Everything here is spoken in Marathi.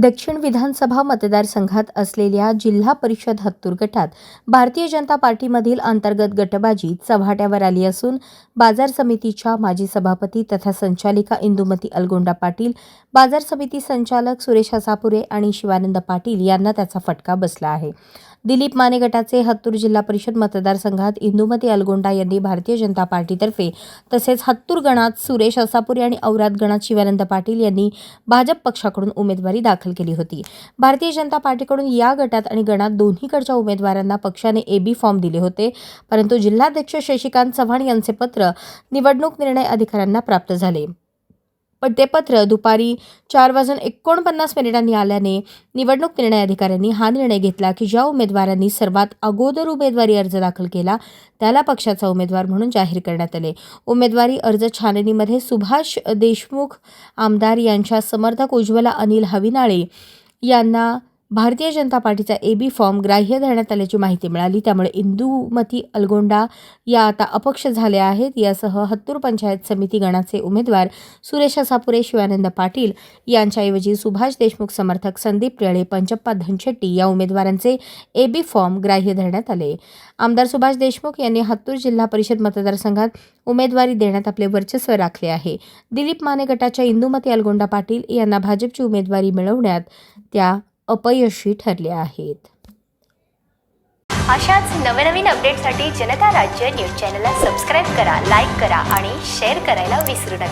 दक्षिण विधानसभा मतदारसंघात असलेल्या जिल्हा परिषद हत्तूर गटात भारतीय जनता पार्टीमधील अंतर्गत गटबाजी चव्हाट्यावर आली असून बाजार समितीच्या माजी सभापती तथा संचालिका इंदुमती अलगोंडा पाटील बाजार समिती संचालक सुरेश हसापुरे आणि शिवानंद पाटील यांना त्याचा फटका बसला आहे. दिलीप माने गटाचे हत्तूर जिल्हा परिषद मतदारसंघात इंदुमती अलगोंडा यांनी भारतीय जनता पार्टीतर्फे तसेच हत्तूर गणात सुरेश असापुरे आणि औराद गणात शिवानंद पाटील यांनी भाजप पक्षाकडून उमेदवारी दाखल केली होती. भारतीय जनता पार्टीकडून या गटात आणि गणात दोन्हीकडच्या उमेदवारांना पक्षाने एबी फॉर्म दिले होते. परंतु जिल्हाध्यक्ष शशिकांत चव्हाण यांचे पत्र निवडणूक निर्णय अधिकाऱ्यांना प्राप्त झाले. पण ते पत्र दुपारी चार वाजून एकोणपन्नास मिनिटांनी आल्याने निवडणूक निर्णय अधिकाऱ्यांनी हा निर्णय घेतला की ज्या उमेदवारांनी सर्वात अगोदर उमेदवारी अर्ज दाखल केला त्याला पक्षाचा उमेदवार म्हणून जाहीर करण्यात आले. उमेदवारी अर्ज छाननीमध्ये सुभाष देशमुख आमदार यांच्या समर्थक उज्ज्वला अनिल हविनाळे यांना भारतीय जनता पार्टीचा ए बी फॉर्म ग्राह्य धरण्यात आल्याची माहिती मिळाली. त्यामुळे इंदुमती अलगोंडा या आता अपक्ष झाल्या आहेत. यासह हत्तूर पंचायत समिती गणाचे उमेदवार सुरेश सापुरे शिवानंद पाटील यांच्याऐवजी सुभाष देशमुख समर्थक संदीप टिळे पंचप्पा धनशेट्टी या उमेदवारांचे ए बी फॉर्म ग्राह्य धरण्यात आले. आमदार सुभाष देशमुख यांनी हत्तूर जिल्हा परिषद मतदारसंघात उमेदवारी देण्यात आपले वर्चस्व राखले आहे. दिलीप माने गटाच्या इंदुमती अलगोंडा पाटील यांना भाजपची उमेदवारी मिळवण्यात त्या अपयशी ठरल्या आहेत. अशाच नवनवीन अपडेटसाठी जनता राज्य न्यूज चॅनलला सबस्क्राईब करा लाईक करा आणि शेअर करायला विसरू नका.